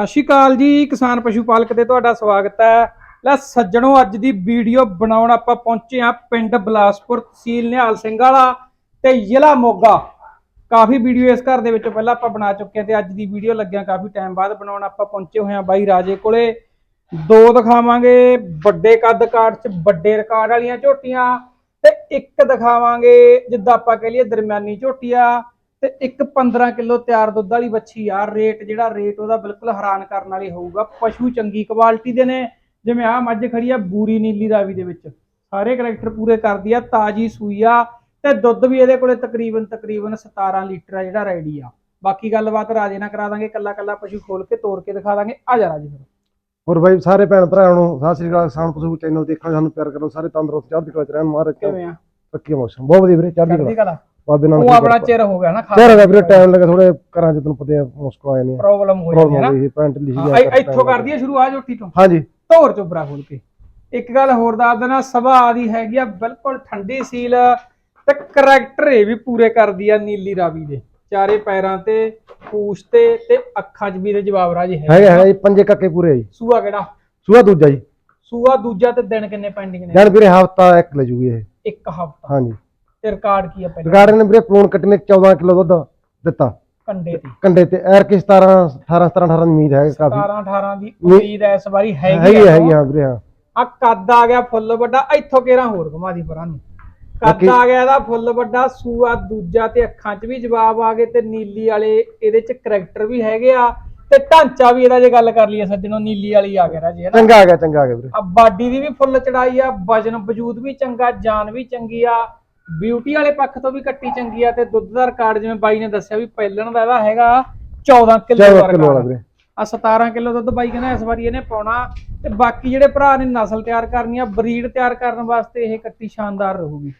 ਸਤਿ ਸ਼੍ਰੀ ਅਕਾਲ ਜੀ, ਕਿਸਾਨ ਪਸ਼ੂ ਪਾਲਕ ਤੇ ਤੁਹਾਡਾ ਸਵਾਗਤ ਹੈ। ਲੈ ਸੱਜਣੋ, ਅੱਜ ਦੀ ਵੀਡੀਓ ਬਣਾਉਣ ਆਪਾਂ ਪਹੁੰਚੇ ਆ ਪਿੰਡ ਬਲਾਸਪੁਰ ਤਹਿਸੀਲ ਨਿਹਾਲ ਸਿੰਘ ਵਾਲਾ ਤੇ ਜ਼ਿਲ੍ਹਾ ਮੋਗਾ। ਕਾਫੀ ਵੀਡੀਓ ਇਸ ਘਰ ਦੇ ਵਿੱਚ ਪਹਿਲਾਂ ਆਪਾਂ ਬਣਾ ਚੁੱਕੇ ਹਾਂ ਤੇ ਅੱਜ ਦੀ ਵੀਡੀਓ ਲੱਗਿਆ ਕਾਫੀ ਟਾਈਮ ਬਾਅਦ ਬਣਾਉਣ। ਆਪਾਂ ਪਹੁੰਚੇ ਹੋਏ ਆ ਬਾਈ ਰਾਜੇ ਕੋਲੇ। ਦੋ ਦਿਖਾਵਾਂਗੇ, ਵੱਡੇ ਕੱਦ ਕਾਠ ਚ ਵੱਡੇ ਰਿਕਾਰਡ ਵਾਲੀਆਂ ਝੋਟੀਆਂ ਤੇ ਇੱਕ ਦਿਖਾਵਾਂਗੇ, ਜਿੱਦਾਂ ਆਪਾਂ ਕਹ ਲਈਏ ਦਰਮਿਆਨੀ ਝੋਟੀਆਂ। ਤੇ ਇੱਕ 15 ਕਿਲੋ ਤਿਆਰ ਦੁੱਧ ਵਾਲੀ ਬੱਚੀ ਆ ਰੇਟ ਜਿਹੜਾ ਰੇਟ ਉਹਦਾ ਬਿਲਕੁਲ ਹੈਰਾਨ ਕਰਨ ਵਾਲੀ ਹੋਊਗਾ ਪਸ਼ੂ ਚੰਗੀ ਕੁਆਲਿਟੀ ਦੇ ਨੇ ਜਿਵੇਂ ਆ ਮੱਝ ਖੜੀ ਆ ਬੂਰੀ ਨੀਲੀ ਰਾਵੀ ਦੇ ਵਿੱਚ ਸਾਰੇ ਕਰੈਕਟਰ ਪੂਰੇ ਕਰਦੀ ਆ ਤਾਜੀ ਸੂਈ ਆ ਤੇ ਦੁੱਧ ਵੀ ਇਹਦੇ ਕੋਲੇ ਤਕਰੀਬਨ ਤਕਰੀਬਨ 17 ਲੀਟਰ ਆ ਜਿਹੜਾ ਰੈਡੀ ਆ। ਬਾਕੀ ਗੱਲਬਾਤ ਰਾਜੇ ਨਾਲ ਕਰਾ ਦਾਂਗੇ ਕੱਲਾ ਕੱਲਾ ਪਸ਼ੂ ਖੋਲ ਕੇ ਤੋੜ ਕੇ ਦਿਖਾ ਦਾਂਗੇ। ਆ ਜਾ ਰਾਜੇ ਫਿਰ। ਹੋਰ ਬਾਈ ਸਾਰੇ ਭੈਣ ਭਰਾਵਾਂ ਨੂੰ ਸਤਿ ਸ੍ਰੀ ਅਕਾਲ ਕਿਸਾਨ ਪਸ਼ੂ ਚੈਨਲ ਦੇਖਣ ਸਾਨੂੰ ਪਿਆਰ ਕਰੋ ਸਾਰੇ ਤੰਦਰੁਸਤ ਚੜ੍ਹਦੀ ਕਲਾ ਚ ਰਹਿਣ ਮਹਾਰਾਜ ਕਿਵੇਂ ਆ? ਪੱਕੀ ਮੌਸਮ ਬਹੁਤ ਵਧੀਆ ਵੀਰੇ ਚੜ੍ਹਦੀ ਕਲਾ। ਬਾਬੇ ਨਾਲ ਉਹ ਆਪਣਾ ਚਿਹਰਾ ਹੋ ਗਿਆ ਨਾ ਚਿਹਰਾ ਦਾ ਵੀਰੇ ਟਾਈਮ ਲੱਗਾ ਥੋੜੇ ਘਰਾਂ ਚ ਤੈਨੂੰ ਪਤਾ ਹੈ ਮੁਸਕ ਆਏ ਨੇ ਪ੍ਰੋਬਲਮ ਹੋ ਜਾਂਦੀ ਹੈ ਹੋ ਨਾ। ਪੈਂਟ ਲਿਖੀ ਹਾਂ, ਜਾ ਇੱਥੋਂ ਕਰਦੀ ਹੈ ਸ਼ੁਰੂ ਆ ਜੋਟੀ ਤੋਂ। ਹਾਂਜੀ। ਧੋਰ ਚੋਬਰਾ ਖੋਲ ਕੇ। ਇੱਕ ਗੱਲ ਹੋਰ ਦੱਸ ਦੇਣਾ ਸੁਭਾਅ ਦੀ ਹੈਗੀ ਆ ਬਿਲਕੁਲ ਠੰਡੀ ਸੀਲ। ਤੇ ਕਰੈਕਟਰ ਇਹ ਵੀ ਪੂਰੇ ਕਰਦੀ ਆ ਨੀਲੀ ਰਾਵੀ ਦੇ। ਚਾਰੇ ਪੈਰਾਂ ਤੇ ਪੂਛ ਤੇ ਤੇ ਅੱਖਾਂ 'ਚ ਵੀ ਇਹਦੇ ਜਵਾਬ ਰਾਜ ਹੈ ਹੈਗਾ ਜੀ ਪੰਜੇ ਕੱਕੇ ਪੂਰੇ ਜੀ। ਸੂਆ ਕਿਹੜਾ? ਸੂਆ ਦੂਜਾ ਜੀ। ਸੂਆ ਦੂਜਾ ਤੇ ਦਿਨ ਕਿੰਨੇ ਪੈਂਡਿੰਗ ਨੇ? ਜਣ ਵੀਰੇ ਹਫਤਾ ਇੱਕ ਲੈ ਜੂਗੀ ਇਹ। ਇੱਕ ਹਫਤਾ। ਹਾਂਜੀ। ਤੇ ਰਿਕਾਰਡ ਕੀ ਆ ਪਹਿਲਾਂ? ਰਿਕਾਰਡ ਨੇ ਵੀਰੇ ਪਲੂਣ ਕੱਟਨੇ 14 ਕਿਲੋ ਦੁੱਧ ਦਿੱਤਾ। ਕੰਡੇ ਤੇ। ਕੰਡੇ ਤੇ। ਐਰ ਕਿ 17 18 17 18 ਦੀ ਉਮੀਦ ਹੈ ਕਾਫੀ। 17 18 ਦੀ ਉਮੀਦ ਐ ਇਸ ਵਾਰੀ ਹੈਗੀ ਆ ਹੈਗੀ ਹਾਂ ਵੀਰੇ ਹਾਂ। ਆ ਕੱਦ ਆ ਗਿਆ ਫੁੱਲ ਵੱਡਾ ਇੱਥੋਂ ਕਿਹੜਾ ਹੋਰ ਘੁਮਾ ਦੀ ਪਰਾਂ ਨੂੰ? ਕੱਦ ਆ ਗਿਆ ਇਹਦਾ ਫੁੱਲ ਵੱਡਾ ਸੂਆ ਦੂਜਾ ਤੇ ਅੱਖਾਂ 'ਚ ਵੀ ਜਵਾਬ ਆ ਗਏ ਤੇ ਨੀਲੀ ਵਾਲੇ ਇਹਦੇ 'ਚ ਕਰੈਕਟਰ ਵੀ ਹੈਗੇ ਆ ਤੇ ਢਾਂਚਾ ਵੀ ਇਹਦਾ ਜੇ ਗੱਲ ਕਰ ਲਈਏ ਸੱਜਣੋ ਨੀਲੀ ਵਾਲੀ ਆ ਗਿਆ ਰਾਜੇ ਹਨਾ ਚੰਗਾ ਆ ਗਿਆ ਚੰਗਾ ਆ ਗਿਆ ਵੀਰੇ। ਆ ਬਾਡੀ ਦੀ ਵੀ ਫੁੱਲ ਚੜਾਈ ਆ ਵਜਨ ਵਜੂਦ ਵੀ ਚੰਗਾ ਜਾਨ ਵੀ ਚੰਗੀ ਆ ਬਿਊਟੀ ਵਾਲੇ ਪੱਖ ਤੋਂ ਵੀ ਕੱਟੀ ਚੰਗੀ ਆ ਤੇ ਦੁੱਧ ਦਾ ਰਿਕਾਰਡ ਜਿਵੇਂ ਬਾਈ ਨੇ ਦੱਸਿਆ ਵੀ ਪਹਿਲਣ ਦਾ ਇਹਦਾ ਹੈਗਾ 14 ਕਿਲੋ 14 ਦਾ ਰਿਕਾਰਡ। ਆ 17 ਕਿਲੋ ਦੁੱਧ ਬਾਈ ਕਹਿੰਦਾ ਇਸ ਵਾਰੀ ਇਹਨੇ ਪਾਉਣਾ। ਤੇ ਬਾਕੀ ਜਿਹੜੇ ਭਰਾ ਨੇ ਨਸਲ ਤਿਆਰ ਕਰਨੀ ਆ ਬਰੀਡ ਤਿਆਰ ਕਰਨ ਵਾਸਤੇ ਇਹ ਕੱਟੀ ਸ਼ਾਨਦਾਰ ਰਹੂਗੀ।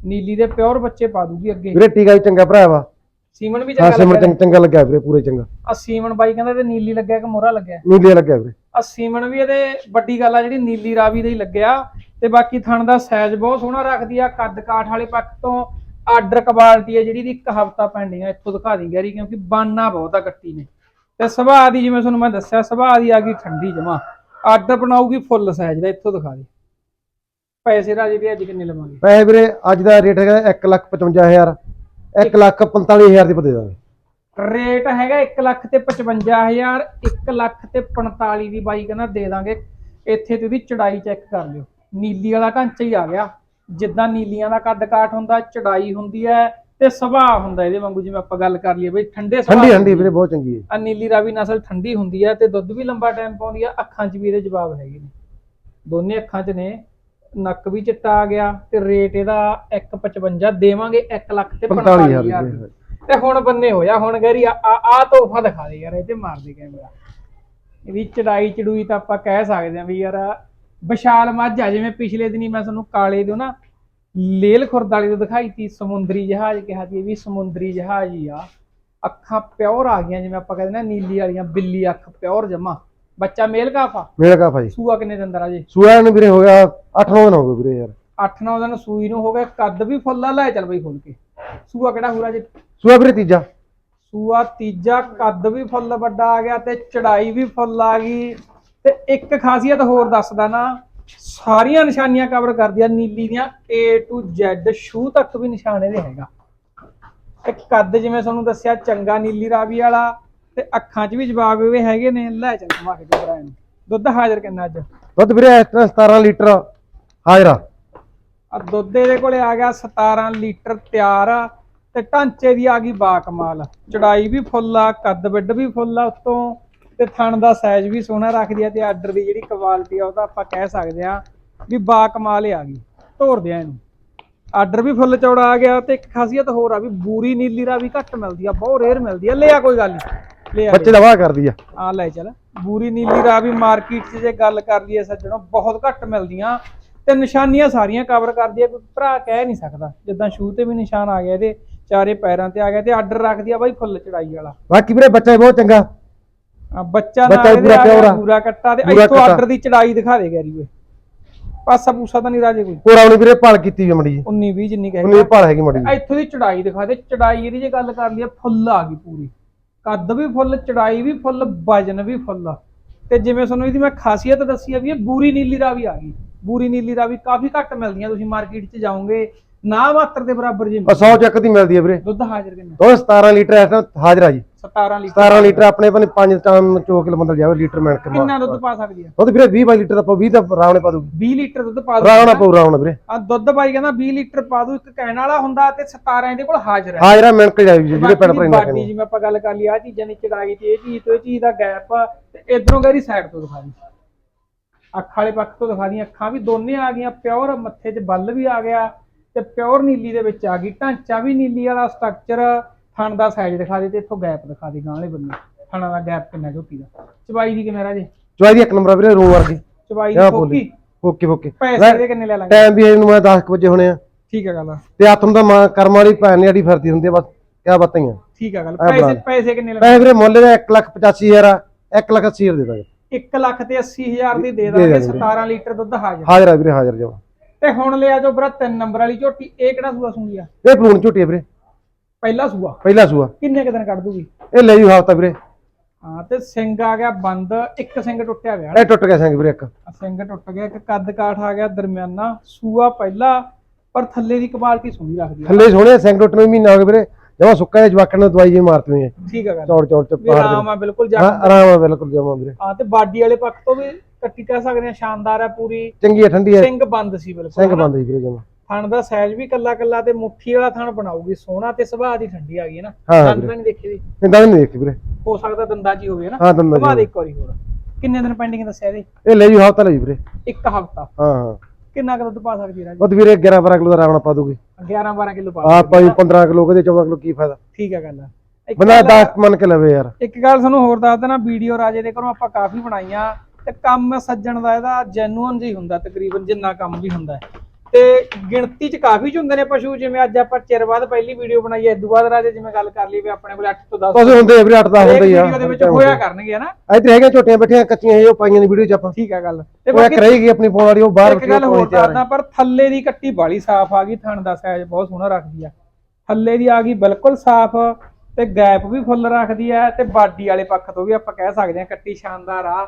ਨੀਲੀ ਦੇ ਪਿਓਰ ਬੱਚੇ ਪਾ ਦੂਗੀ ਅੱਗੇ। ਵੀਰੇ ਟੀਕਾ ਵੀ ਚੰਗਾ ਭਰਾ ਵਾ। ਸੀਮਨ ਵੀ ਹਾਂ ਚੰਗਾ ਲੱਗਿਆ ਚੰਗਾ ਚੰਗਾ ਲੱਗਿਆ ਵੀਰੇ ਪੂਰੇ ਚੰਗਾ। ਆ ਸੀਮਨ ਬਾਈ ਕਹਿੰਦਾ ਤੇ ਨੀਲੀ ਲੱਗਿਆ ਕਿ ਮੋਹਰਾ ਲੱਗਿਆ? ਨੀਲੇ ਲੱਗਿਆ ਵੀਰੇ। ਆ ਸੀਮਨ ਵੀ ਇਹਦੇ ਵੱਡੀ ਗੱਲ ਆ ਜਿਹੜੀ ਨੀਲੀ ਰਾਵੀ ਦਾ ਹੀ ਲੱਗਿਆ ਤੇ ਬਾਕੀ ਥਣ ਦਾ ਸਾਈਜ਼ ਬਹੁਤ ਸੋਹਣਾ ਰੱਖਦੀ ਆ ਕੱਦ ਕਾਠ ਵਾਲੇ ਪੱਖ ਤੋਂ ਆਰਡਰ ਕੁਆਲਿਟੀ ਆ ਜਿਹੜੀ ਦੀ ਇੱਕ ਹਫਤਾ ਪੈਂਡਿੰਗ ਆ ਇੱਥੋਂ ਦਿਖਾ ਦੀ ਗੈਰੀ ਕਿਉਂਕਿ ਬਾਨਾ ਬਹੁਤ ਆ ਕੱਟੀ ਨੇ। ਤੇ ਸੁਭਾਅ ਦੀ ਜਿਵੇਂ ਤੁਹਾਨੂੰ ਮੈਂ ਦੱਸਿਆ ਸੁਭਾਅ ਦੀ ਆ ਗਈ ਠੰਡੀ ਜਮਾ। ਆਰਡਰ ਬਣਾਉਗੀ ਫੁੱਲ ਸਾਈਜ਼ ਦਾ ਇੱਥੋਂ ਦਿਖਾ ਦੇ। ਪੈਸੇ ਰਾਜੇ ਵੀ ਅੱਜ ਕਿੰਨੇ ਲਵਾਂਗੇ? ਪੈਸੇ ਵੀਰੇ ਅੱਜ ਦਾ ਰੇਟ ਹੈਗਾ 155000 1 ਲੱਖ 45000 ਦੀ ਪਦੇ ਦਾਂਗੇ ਰੇਟ ਹੈਗਾ 1 ਲੱਖ ਤੇ 55000 1 ਲੱਖ ਤੇ 45 ਦੀ ਬਾਈ ਕਹਿੰਦਾ ਦੇ ਦਾਂਗੇ। ਇੱਥੇ ਤੇ ਉਹਦੀ ਚੜਾਈ ਚੈੱਕ ਕਰ ਲਿਓ। ਨੀਲੀ ਵਾਲਾ ਢਾਂਚਾ ਹੀ ਆ ਗਿਆ। ਜਿੱਦਾਂ ਨੀਲੀਆਂ ਦਾ ਕੱਦ ਕਾਠ ਹੁੰਦਾ ਚੜਾਈ ਹੁੰਦੀ ਹੈ ਤੇ ਸੁਭਾਅ ਹੁੰਦਾ ਇਹਦੇ ਵਾਂਗੂ ਜਿਵੇਂ ਆਪਾਂ ਗੱਲ ਕਰ ਲਈਏ ਬਈ ਠੰਡੇ ਸੁਭਾਅ ਠੰਡੀ ਠੰਡੀ ਵੀਰੇ ਬਹੁਤ ਚੰਗੀ ਹੈ। ਆ ਨੀਲੀ ਰਾਵੀ ਨਸਲ ਠੰਡੀ ਹੁੰਦੀ ਹੈ ਤੇ ਦੁੱਧ ਵੀ ਲੰਬਾ ਟਾਈਮ ਪਾਉਂਦੀ ਆ ਅੱਖਾਂ 'ਚ ਵੀ ਇਹਦੇ ਜਵਾਬ ਹੈਗੇ ਨੇ। ਦੋਨੇ ਅੱਖਾਂ 'ਚ ਨੇ ਨੱਕ ਵੀ ਚਿੱਟਾ ਆ ਗਿਆ ਤੇ ਰੇਟ ਇਹਦਾ 1.55 ਦੇਵਾਂਗੇ 1 ਲੱਖ ਤੇ 45000 45000 ਵੀਰੇ ਤੇ ਹੁਣ ਬੰਨੇ ਹੋਇਆ ਹੁਣ ਗੈਰੀ ਆ ਆ ਤੋਹਫਾ ਦਿਖਾ ਦੇ ਯਾਰ ਇਹ ਤੇ ਮਾਰ ਦੇ ਕੈਮਰਾ ਇਹਦੀ ਚੜਾਈ ਚੜੂਈ ਤਾਂ ਆਪਾਂ ਕਹਿ ਸਕਦੇ ਆ ਵੀ ਯਾਰ ਵਿਸ਼ਾਲ ਮੱਝ ਆ ਜਿਵੇਂ ਪਿਛਲੇ ਦਿਨੀ ਮੈਂ ਤੁਹਾਨੂੰ ਕਾਲੇ ਦੇ ਨਾ ਲੇਲ ਖੁਰਦ ਵਾਲੀ ਤੋਂ ਦਿਖਾਈ ਤੀ ਸਮੁੰਦਰੀ ਜਹਾਜ਼ ਕਿਹਾ ਸੀ ਇਹ ਵੀ ਸਮੁੰਦਰੀ ਜਹਾਜ਼ ਹੀ ਆ। ਅੱਖਾਂ ਪਿਓਰ ਆ ਗਈਆਂ ਜਿਵੇਂ ਆਪਾਂ ਕਹਿੰਦੇ ਨਾ ਨੀਲੀ ਵਾਲੀਆਂ ਬਿੱਲੀ ਅੱਖ ਪਿਓਰ ਜਮਾ। ਬੱਚਾ ਮੇਲ ਕਾਫਾ ਮੇਰਾ ਕਾ ਭਾਈ ਸੂਆ ਕਿੰਨੇ ਦਿਨ ਦਾ ਰਾਜੇ? ਸੂਆ ਨੂੰ ਵੀਰੇ ਹੋ ਗਿਆ 8-9 ਦਿਨ ਹੋ ਗਏ ਵੀਰੇ ਯਾਰ। 8-9 ਦਿਨ ਸੂਈ ਨੂੰ ਹੋ ਗਿਆ ਕੱਦ ਵੀ ਫੁੱਲਾ ਲੈ ਚੱਲ ਬਈ ਖੋਲ ਕੇ। ਸੂਆ ਕਿਹੜਾ ਹੂਰਾ ਜੀ ਸੂਆ ਵੀਰੇ ਤੀਜਾ। ਸੂਆ ਤੀਜਾ ਕੱਦ ਵੀ ਫੁੱਲ ਵੱਡਾ ਆ ਗਿਆ ਤੇ ਚੜਾਈ ਵੀ ਫੁੱਲ ਆ ਗਈ। ਤੇ ਇੱਕ ਖਾਸੀਅਤ ਹੋਰ ਦੱਸਦਾ ਨਾ ਸਾਰੀਆਂ ਨਿਸ਼ਾਨੀਆਂ ਕਵਰ ਕਰਦੀ ਆ ਨੀਲੀ ਦੀਆਂ A to Z ਸ਼ੂ ਤੱਕ ਵੀ ਨਿਸ਼ਾਨ ਇਹਦੇ ਹੈਗਾ। ਤੇ ਕੱਦ ਜਿਵੇਂ ਤੁਹਾਨੂੰ ਦੱਸਿਆ ਚੰਗਾ ਨੀਲੀ ਰਾਵੀ ਵਾਲਾ ਤੇ ਅੱਖਾਂ 'ਚ ਵੀ ਜਵਾਬ ਵੀ ਹੈਗੇ ਨੇ ਲੈ ਚੱਲ ਘੁਮਾ ਕੇ ਇਹਨੂੰ। ਦੁੱਧ ਹਾਜ਼ਰ ਕਿੰਨਾ ਅੱਜ? ਦੁੱਧ ਵੀਰੇ ਇਸ ਤਰ੍ਹਾਂ 17 ਲੀਟਰ ਹਾਜ਼ਰਾ ਆ। ਦੁੱਧ ਇਹਦੇ ਕੋਲੇ ਆ ਗਿਆ 17 ਲੀਟਰ ਤਿਆਰ ਆ। ਤੇ ਢਾਂਚੇ ਦੀ ਆ ਗਈ ਬਾ ਕਮਾਲ ਚੜਾਈ ਵੀ ਫੁੱਲ ਆ ਕੱਦ ਵਿੱਡ ਵੀ ਫੁੱਲ ਆ ਉਤੋਂ ਤੇ ਥਣ ਦਾ ਸਾਈਜ਼ ਵੀ ਸੋਹਣਾ ਰੱਖਦੀ ਆ ਤੇ ਆਰਡਰ ਦੀ ਜਿਹੜੀ ਕੁਆਲਿਟੀ ਆ ਉਹ ਤਾਂ ਆਪਾਂ ਕਹਿ ਸਕਦੇ ਆ ਵੀ ਬਾ ਕਮਾਲ ਹੀ ਆ ਗਈ। ਤੋਰਦੇ ਆ ਇਹਨੂੰ। ਆਰਡਰ ਵੀ ਫੁੱਲ ਚੌੜਾ ਆ ਗਿਆ ਤੇ ਇੱਕ ਖਾਸੀਅਤ ਹੋਰ ਆ ਵੀ ਬੂਰੀ ਨੀਲੀ ਰਾ ਵੀ ਘੱਟ ਮਿਲਦੀ ਆ ਬਹੁਤ ਰੇਅਰ ਮਿਲਦੀ ਆ। ਲੈ ਆ ਕੋਈ ਗੱਲ ਨਹੀਂ ਲੈ ਆ ਬੱਚੇ ਦਾ ਵਾਹ ਕਰਦੀ ਆ। ਆ ਲੈ ਚੱਲ। ਬੂਰੀ ਨੀਲੀ ਰਾ ਵੀ ਮਾਰਕੀਟ 'ਚ ਜੇ ਗੱਲ ਕਰ ਲਈਏ ਸੱਜਣੋ ਬਹੁਤ ਘੱਟ ਮਿਲਦੀਆਂ। ਤੇ ਨਿਸ਼ਾਨੀਆਂ ਸਾਰੀਆਂ ਕਵਰ ਕਰਦੀ ਆ ਕੋਈ ਭਰਾ ਕਹਿ ਨਹੀਂ ਸਕਦਾ। ਜਿੱਦਾਂ ਸ਼ੂ ਤੇ ਵੀ ਨਿਸ਼ਾਨ ਆ ਗਿਆ ਇਹਦੇ ਚਾਰੇ ਪੈਰਾਂ ਤੇ ਆ ਗਿਆ ਤੇ ਆਰਡਰ ਰੱਖਦੀ ਆ ਬਾਈ ਫੁੱਲ ਚੜਾਈ ਵਾਲਾ। ਬਾਕੀ ਵੀਰੇ ਬੱਚਾ ਬਹੁਤ ਚੰਗਾ। ਆ ਬੱਚਾ ਬੱਚਾ ਨਾਲ ਵੀ ਪੂਰਾ ਇਹਦੇ ਆ ਗਿਆ ਪਿਓਰ ਆ। ਪੂਰਾ ਕੱਟਾ ਤੇ ਪੂਰਾ ਇੱਥੋਂ ਕੱਟਾ। ਆਰਡਰ ਦੀ ਚੜਾਈ ਦਿਖਾ ਦੇ ਗੈਰੀ ਓਏ। ਪਾਸਾ ਪੂਸਾ ਤਾਂ ਨਹੀਂ ਰਾਜੇ ਕੋਈ। ਪੂਰਾ ਉਹਨੇ ਵੀਰੇ ਭਾਲ ਕੀਤੀ ਵੀ ਮੜੀ 19 20 ਜਿੰਨੀ ਉਹਨੇ ਕਹੇ ਭਾਲ ਹੈਗੀ ਮੜੀ ਇੱਥੋਂ ਦੀ ਚੜਾਈ ਦਿਖਾ ਦੇ ਚੜਾਈ ਇਹਦੀ ਜੇ ਗੱਲ ਕਰ ਲਈਏ ਫੁੱਲ ਆ ਗਈ ਪੂਰੀ। ਕੱਦ ਵੀ ਫੁੱਲ ਚੜਾਈ ਵੀ ਫੁੱਲ ਵਜਨ ਵੀ ਫੁੱਲ। ਤੇ ਜਿਵੇਂ ਤੁਹਾਨੂੰ ਇਹਦੀ ਮੈਂ ਖਾਸੀਅਤ ਦੱਸੀ ਆ ਵੀ ਇਹ ਬੂਰੀ ਨੀਲੀ ਰਾਵੀ ਆ ਗਈ। ਬੂਰੀ ਨੀਲੀ ਰਾਵੀ ਕਾਫੀ ਘੱਟ ਮਿਲਦੀਆਂ ਤੁਸੀਂ ਮਾਰਕੀਟ 'ਚ ਜਾਓਗੇ ਨਾ ਮਾਤਰ ਦੇ ਬਰਾਬਰ ਜੀ ਆ 100 ਚੱਕ ਦੀ ਮਿਲਦੀ ਹੈ ਵੀਰੇ। ਦੁੱਧ ਹਾਜ਼ਰ ਕਿੰਨਾ? ਉਹ 17 ਲੀਟਰ ਇਸ ਟਾਈਮ ਹਾਜ਼ਰ ਆ ਜੀ। 17 ਲੀਟਰ। 17 ਲੀਟਰ ਆਪਣੇ ਪਨੇ 5 ਟਾਈਮ ਚੋਕ ਬੰਦਲ ਜਾਵੇ ਲੀਟਰ ਮਿਲ ਕੇ ਕਿੰਨਾ ਦੁੱਧ ਪਾ ਸਕਦੀ ਆ? ਉਹ ਤੇ ਵੀਰੇ 20 22 ਲੀਟਰ ਆਪਾਂ 20 ਤਾਂ ਰਾਵਣੇ ਪਾ ਦੂਗੀ 20 ਲੀਟਰ ਦੁੱਧ ਪਾ ਦੂ ਰਾਵਣਾ ਪਊ ਰਾਵਣਾ ਵੀਰੇ। ਆ ਦੁੱਧ ਬਾਈ ਕਹਿੰਦਾ 20 ਲੀਟਰ ਪਾ ਦੂ ਇੱਕ ਕਹਿਣ ਵਾਲਾ ਹੁੰਦਾ ਤੇ 17 ਇਹਦੇ ਕੋਲ ਹਾਜ਼ਰ ਹੈ ਹਾਜ਼ਰ ਆ ਮਿਲ ਕੇ ਜਾਵੇ ਜਿਹੜੇ ਪਿੰਡ ਪਰ ਇੰਨਾ ਬਾਡੀ ਜਿਵੇਂ ਆਪਾਂ ਗੱਲ ਕਰ ਲਈ ਆ ਚੀਜ਼ਾਂ ਦੀ ਚੜਾਈ ਤੇ ਇਹ ਚੀਜ਼ ਤੋਂ ਇਹ ਚੀਜ਼ ਦਾ ਗੈਪ ਤੇ ਇਧਰੋਂ ਗੈਰੀ ਸਾਈਡ ਤੋਂ ਦਿਖਾ ਦੀ ਅੱਖ ਵਾਲੇ ਪੱਖ ਤੋਂ ਦਿਖਾ ਦੀ ਅੱਖਾਂ ਵੀ ਦੋਨੇ ਆ ਗਈਆਂ ਪਿਓਰ ਮੱਥੇ 'ਚ ਬੱਲ ਵੀ ਆ ਗਿਆ। ਤੇ ਪਿਓਰ ਨੀਲੀ ਦੇ ਵਿੱਚ ਆ ਗਈ। ਢਾਂਚਾ ਵੀ ਨੀਲੀ ਵਾਲਾ ਸਟਰਕਚਰ ਥਣ ਦਾ ਸਾਈਜ਼ ਦਿਖਾ ਦੇ ਤੇ ਇੱਥੋਂ ਗੈਪ ਦਿਖਾ ਦੇ ਗਾਂ ਵਾਲੇ ਬੰਨੇ ਥਣਾਂ ਦਾ ਗੈਪ ਕਿੰਨਾ ਝੋਟੀ ਦਾ। ਚਬਾਈ ਦੀ ਕਿਵੇਂ ਰਾਜੇ? ਚਵਾਈ ਦੀ ਇੱਕ ਨੰਬਰ ਵੀਰੇ ਰੂਮ ਵਰਗੀ। ਕਿਆ ਦੀ ਫੋਕੀ ਓਕੇ ਓਕੇ ਪੈਸੇ ਦੇ ਕਿੰਨੇ ਲੈ ਲਾਂਗੇ? ਟਾਈਮ ਵੀ ਇਹਨੂੰ ਮੈਂ 10 ਵਜੇ ਹੋਣੇ ਆ। ਠੀਕ ਆ ਗੱਲ ਤੇ ਹੱਥ ਨੂੰ ਤਾਂ ਮਾਂ ਕਰਮ ਵਾਲੀ ਭੈਣ ਜਿਹੜੀ ਫਿਰਦੀ ਹੁੰਦੀ ਆ ਬਸ ਕਿਆ ਬਾਤਾਂ ਹੀ ਆ। ਠੀਕ ਆ ਗੱਲ। ਪੈਸੇ ਦੇ। ਪੈਸੇ ਕਿੰਨੇ ਲੈ ਪੈਸੇ ਵੀਰੇ ਮੁੱਲ ਦਾ 1 ਲੱਖ 85000 ਆ। 1 ਲੱਖ 80 ਹਜ਼ਾਰ ਦੇ ਦਾਂਗੇ। 1 ਲੱਖ ਤੇ 80000 ਦੀ ਦੇ ਦੇ ਦਾਂਗੇ। ਦਾਂਗੇ। 17 ਲੀਟਰ ਦੁੱਧ ਹਾਜ਼ਰ। ਹਾਜ਼ਰ ਆ ਵੀਰੇ ਹਾਜ਼ਰ ਜਾਓ ਤੇ ਹੁਣ ਲਿਆ ਜੋ ਬਰਾ 3 ਨੰਬਰ ਵਾਲੀ ਝੋਟੀ। ਇਹ ਕਿਹੜਾ ਸੂਆ ਸੂਈ ਆ? ਇਹ ਪਲੂਣ ਝੋਟੀ ਆ ਵੀਰੇ। ਪਹਿਲਾ ਸੂਆ। ਪਹਿਲਾ ਸੂਆ। ਕਿੰਨੇ ਕੁ ਦਿਨ ਕੱਢ ਦੂਗੀ? ਇਹ ਲੈ ਜੂ ਹਫਤਾ ਵੀਰੇ। ਹਾਂ ਤੇ ਸਿੰਘ ਆ ਗਿਆ ਬੰਦ ਇੱਕ ਸਿੰਘ ਟੁੱਟਿਆ ਗਿਆ ਇਹ ਟੁੱਟ ਗਿਆ ਸਿੰਘ ਵੀਰੇ ਇੱਕ। ਸਿੰਘ ਟੁੱਟ ਗਿਆ ਇੱਕ ਕੱਦ ਕਾਠ ਆ ਗਿਆ ਦਰਮਿਆਨਾ। ਸੂਆ ਪਹਿਲਾ ਪਰ ਥੱਲੇ ਦੀ ਕੁਆਲਿਟੀ ਸੋਹਣੀ ਲੱਗਦੀ ਆ। ਥੱਲੇ ਸੋਹਣੇ ਸਿੰਘ ਟੁੱਟ ਨੂੰ ਮਹੀਨਾ ਹੋ ਗਿਆ ਵੀਰੇ। ਜਮਾ ਸੁੱਕਾ ਦੇ ਜਵਾਕਾਂ ਨੇ ਦਵਾਈ ਜੀ ਮਾਰਤੀ ਹੋਈ ਹੈ। ਠੀਕ ਆ ਗੱਲ। ਚੌੜ ਚੌੜ ਚ ਵੀ ਪਹਾੜ ਆਰਾਮ ਆ ਬਿਲਕੁਲ ਜਾ ਹਾਂ ਆਰਾਮ ਆ ਬਿਲਕੁਲ ਜਮਾ ਵੀਰੇ। ਹਾਂ ਤੇ ਬਾਡੀ ਵਾਲੇ ਪੱਖ ਤੋਂ ਵੀ ਕੱਟੀ ਕਹਿ ਸਕਦੇ ਆ ਸ਼ਾਨਦਾਰ ਹੈ ਪੂਰੀ। ਚੰਗੀ ਹੈ ਠੰਡੀ ਹੈ ਸਿੰਘ ਬੰਦ ਸੀ ਬਿਲਕੁਲ ਸਿੰਘ ਬੰਦ ਜੀ ਵੀਰੇ ਜਮਾ। ਥਣ ਦਾ ਸਾਈਜ਼ ਵੀ ਕੱਲਾ ਕੱਲਾ ਤੇ ਮੁੱਠੀ ਵਾਲਾ ਥਣ ਬਣਾਉਗੀ ਸੋਹਣਾ ਤੇ ਸੁਭਾਅ ਦੀ ਠੰਡੀ ਆ ਗਈ ਹੈ ਨਾ। ਹਾਂ, ਦੰਦ। ਤਾਂ ਨਹੀਂ ਦੇਖੀ ਦੀ। ਇੰਦਾ ਨਹੀਂ ਦੇਖੀ ਵੀਰੇ। ਹੋ ਸਕਦਾ ਦੰਦਾਂ ਹੀ ਹੋਵੇ ਨਾ? ਹਾਂ ਦੰਦਾ ਦੇ ਜੀ ਇੱਕ ਵਾਰੀ ਹੋਰ। ਕਿੰਨੇ ਦਿਨ ਪੈਂਡਿੰਗ ਦੱਸਿਆ ਇਹਦੇ ਇਹ ਲੈ ਜੂ ਹਫਤਾ ਲੈ ਜੂ ਵੀਰੇ। ਇੱਕ ਹਫਤਾ। ਹਾਂ ਹਾਂ। ਕਿੰਨਾ ਕੁ ਦੁੱਧ ਪਾ ਸਕਦੀ ਹੈ ਰਾਜੀ? ਉਹ ਤੇ ਵੀਰੇ 11 12 ਕਿਲੋ ਦਾ ਰਾਵਣਾ ਪਾ ਦੂਗੀ 11 12 ਕਿਲੋ ਪਾ ਆ ਭਾਈ ਹੈ। 15 ਕਿਲੋ ਕਦੇ 14 ਕਿਲੋ ਕੀ ਫਾਇਦਾ ਠੀਕ ਹੈ ਗੱਲ ਬੰਦਾ ਗੱਲ- 10 ਮੰਨ ਕੇ ਲਵੇ ਯਾਰ ਇੱਕ ਗੱਲ ਤੁਹਾਨੂੰ ਹੋਰ ਦੱਸ ਦੇਣਾ ਵੀਡੀਓ ਰਾਜੇ ਦੇ ਘਰੋਂ ਆਪਾਂ ਕਾਫੀ ਬਣਾਈਆਂ ਤੇ ਕੰਮ ਸੱਜਣ ਦਾ ਇਹਦਾ ਜੈਨੂਅਨ ਜੀ ਹੁੰਦਾ ਤਕਰੀਬਨ ਜਿੰਨਾ ਕੰਮ ਵੀ ਹੁੰਦਾ। ਤੇ ਗਿਣਤੀ ਚ ਕਾਫੀ ਹੁੰਦੇ ਨੇ ਪਸ਼ੂ ਜਿਵੇਂ ਅੱਜ ਆਪਾਂ ਚਿਰ ਬਾਅਦ ਪਹਿਲੀ ਵੀਡੀਓ ਬਣਾਈ ਹੈ ਇਦੋਂ ਬਾਅਦ ਰਾਜੇ ਜਿਵੇਂ ਗੱਲ ਕਰ ਲਈ ਵੀ ਆਪਣੇ ਕੋਲ 8 ਤੋਂ 10 ਕੁਝ ਹੁੰਦੇ ਆ ਵੀਰੇ 8 ਦਾ ਹੁੰਦਾ ਹੀ ਆ। ਵੀਡੀਓ ਦੇ ਵਿੱਚ ਹੋਇਆ ਕਰਨਗੇ ਹਨਾ? ਇੱਥੇ ਹੈਗੇ ਝੋਟੀਆਂ ਬੈਠੀਆਂ ਕੱਚੀਆਂ ਇਹ ਪਾਈਆਂ ਦੀ ਵੀਡੀਓ ਚ ਆਪਾਂ। ਠੀਕ ਹੈ ਗੱਲ। ਤੇ ਇੱਕ ਰਹੇਗੀ ਆਪਣੀ ਪਾਉਣ ਵਾਲੀ ਉਹ ਬਾਹਰ ਇੱਕ ਗੱਲ ਹੋਰ। ਦੱਸਦਾ ਪਰ ਥੱਲੇ ਦੀ ਕੱਟੀ ਬਾਲੀ ਸਾਫ਼ ਆ ਗਈ ਥਣ ਦਾ ਸਾਈਜ਼ ਬਹੁਤ ਸੋਹਣਾ ਰੱਖਦੀ ਆ। ਥੱਲੇ ਦੀ ਆ ਗਈ ਬਿਲਕੁਲ ਸਾਫ਼ ਤੇ ਗੈਪ ਵੀ ਫੁੱਲ ਰੱਖਦੀ ਆ ਤੇ ਬਾਡੀ ਵਾਲੇ ਪੱਖ ਤੋਂ ਵੀ ਆਪਾਂ ਕਹਿ ਸਕਦੇ ਆ ਕੱਟੀ ਸ਼ਾਨਦਾਰ ਆ।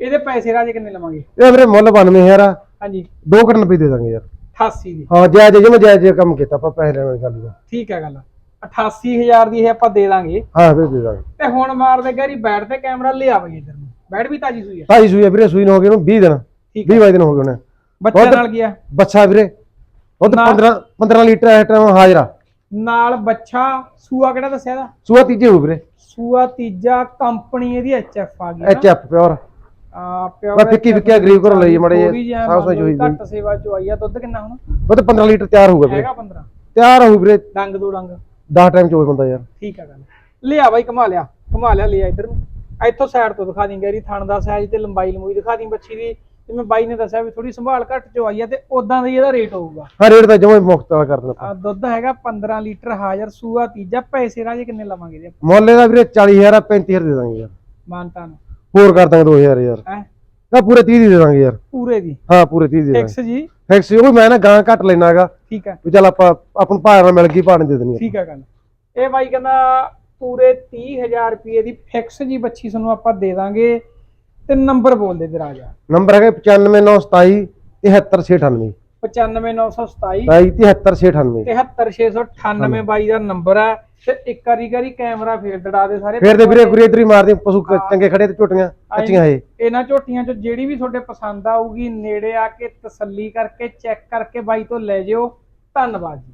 ਇਹਦੇ ਪੈਸੇ ਰਾਜੇ ਕਿੰਨੇ ਲਵਾਂਗੇ? ਇਹ ਵੀਰੇ ਮੁੱਲ 92000 ਆ। ਹਾਂਜੀ। 2 ਘੰਟੇ ਰੁਪਏ ਦੇ ਦਾਂਗੇ ਯਾਰ। 88 ਦੀ। ਹਾਂ ਜਾਇਜ਼ ਜਿਵੇਂ ਜਾਇਜ਼ ਜਿਹਾ ਕੰਮ ਕੀਤਾ ਆਪਾਂ ਪੈਸੇ ਲੈਣ ਵਾਲੀ ਗੱਲ ਨਹੀਂ ਠੀਕ ਹੈ ਗੱਲ। 88000 ਦੀ ਇਹ ਆਪਾਂ ਦੇ ਦਾਂਗੇ। ਹਾਂ ਵੀਰੇ ਦੇ ਦਾਂਗੇ। ਤੇ ਹੁਣ ਮਾਰਦੇ ਗੈਰੀ ਬੈਠ ਤੇ ਕੈਮਰਾ ਲਿਆ ਬਈ ਇਧਰ ਨੂੰ। ਬੈਠ ਵੀ ਤਾਜੀ ਸੂਈ ਆ ਢਾਈ ਸੂਈ ਆ ਵੀਰੇ ਸੂਈ ਨੂੰ ਹੋ ਗਏ ਨੂੰ 20 ਦਿਨ। ਠੀਕ 20 22 ਦਿਨ ਹੋ ਗਏ ਉਹਨੇ। ਬੱਚੇ ਬਹੁਤ- ਨਾਲ ਗਿਆ ਬੱਚਾ ਵੀਰੇ। ਉਹ ਤਾਂ ਨਾ- 15 15 ਲੀਟਰ ਹੈ ਟਾਈਮ ਹਾਜ਼ਰਾ। ਨਾਲ ਬੱਚਾ ਸੂਆ ਕਿਹੜਾ ਦੱਸਿਆ ਦਾ ਸੂਆ ਤੀਜੇ ਹੋ ਵੀਰੇ। ਸੂਆ ਤੀਜਾ ਕੰਪਨੀ ਇਹਦੀ ਐਚਐਫ ਆ ਗਈ ਨਾ। ਐਚ ਐਫ ਪਿਓਰ ਪਿਓ ਬਸ ਫਿੱਕੀ ਗਰੀਬ ਘਰੋਂ ਲਈ ਮੜੇ ਸਾਫ਼ ਸਾਫ਼ ਹੋਈ ਘੱਟ ਸੇਵਾ ਚ ਆਈ ਆ ਦੁੱਧ ਕਿੰਨਾ ਹੁਣ? ਉਹ ਤਾਂ 15 ਲੀਟਰ ਤਿਆਰ ਹੋਊਗਾ ਵੀਰੇ ਹੈਗਾ 15 ਤਿਆਰ ਹੋਊ ਵੀਰੇ। ਡੰਗ ਦੋ ਡੰਗ। 10 ਟਾਈਮ ਚ ਹੋਏ ਬੰਦਾ ਯਾਰ। ਠੀਕ ਆ ਗੱਲ। ਲਿਆ ਬਾਈ ਘੁਮਾ ਲਿਆ। ਘੁਮਾ ਲਿਆ ਲਿਆ ਇੱਧਰ ਨੂੰ। ਇੱਥੋਂ ਸਾਈਡ ਤੋਂ ਦਿਖਾ ਦੀ ਗੈਰੀ ਥਣ ਦਾ ਸਾਈਜ਼ ਤੇ ਲੰਬਾਈ ਲੰਬੂਈ ਦਿਖਾ ਦੀ ਬੱਚੀ ਦੀ। ਜਿਵੇਂ ਬਾਈ ਨੇ ਦੱਸਿਆ ਵੀ ਥੋੜੀ ਸੰਭਾਲ ਘੱਟ ਚ ਆਈ ਆ ਤੇ ਉਦਾਂ ਦਾ ਹੀ ਇਹਦਾ ਰੇਟ ਹੋਊਗਾ। ਹਾਂ ਰੇਟ ਤਾਂ ਜਮਾ ਵਾਲਾ ਕਰ ਆ ਦੁੱਧ ਹੈਗਾ 15 ਲੀਟਰ ਹਾਜ਼ਰ ਸੂਆ ਤੀਜਾ ਪੈਸੇ ਰਾਜੇ ਕਿੰਨੇ ਲਵਾਂਗੇ ਇਹਦੇ ਮੁੱਲ ਇਹਦਾ ਵੀਰੇ 40000 ਆ 35000 ਦੇ ਦਾਂਗੇ ਯਾਰ। ਮਾਨਤਾ ਨੂੰ ਹੋਰ ਕਰ ਦਾਂਗੇ 2000 ਯਾਰ। ਹੈ? ਤਾਂ ਪੂਰੇ 30 ਦੀ ਦੇ ਦਾਂਗੇ ਯਾਰ। ਪੂਰੇ ਦੀ? ਹਾਂ ਪੂਰੇ 30 ਦੀ ਦੇ ਦਾਂਗੇ। ਫਿਕਸ ਜੀ ਫਿਕਸ ਉਹ ਮੈਂ ਨਾ ਗਾਂ ਘੱਟ ਲੈਣਾਗਾ ਠੀਕ ਹੈ। ਵੀ ਚੱਲ ਆਪਾਂ ਆਪਾਂ ਨੂੰ ਭਾਅ ਨਾਲ ਮਿਲ ਗਈ ਨਹੀਂ ਦੇ ਦੇਣੀ ਠੀਕ ਹੈ ਗੱਲ। ਇਹ ਬਾਈ ਕਹਿੰਦਾ ਪੂਰੇ 30000 ਰੁਪਏ ਦੀ ਫਿਕਸ ਜੀ ਬੱਚੀ ਤੁਹਾਨੂੰ ਆਪਾਂ ਦੇ ਦਾਂਗੇ ਤੇ ਨੰਬਰ ਬੋਲ ਦੇ ਤੇ ਰਾਜਾ। ਨੰਬਰ ਹੈਗਾ 95927 73698 95927 73698 73698 ਬਾਈ ਦਾ ਨੰਬਰ ਹੈ ਤੇ ਇੱਕ ਵਾਰੀ ਵਾਰੀ ਕੈਮਰਾ ਫੇਰ ਦੜਾ ਦੇ ਸਾਰੇ ਫੇਰ ਵੀਰੇ ਮਾਰਦੇ ਪਸ਼ੂ ਚੰਗੇ ਖੜੇ ਤੇ ਝੋਟੀਆਂ ਕੱਚੀਆਂ ਇਹ। ਇਹਨਾਂ ਝੋਟੀਆਂ ਚੋਂ ਜਿਹੜੀ ਵੀ ਤੁਹਾਡੇ ਪਸੰਦ ਆਊਗੀ ਨੇੜੇ ਆ ਕੇ ਤਸੱਲੀ ਕਰਕੇ ਚੈੱਕ ਕਰਕੇ ਬਾਈ ਤੋਂ ਲੈ ਜਿਓ। ਧੰਨਵਾਦ ਜੀ।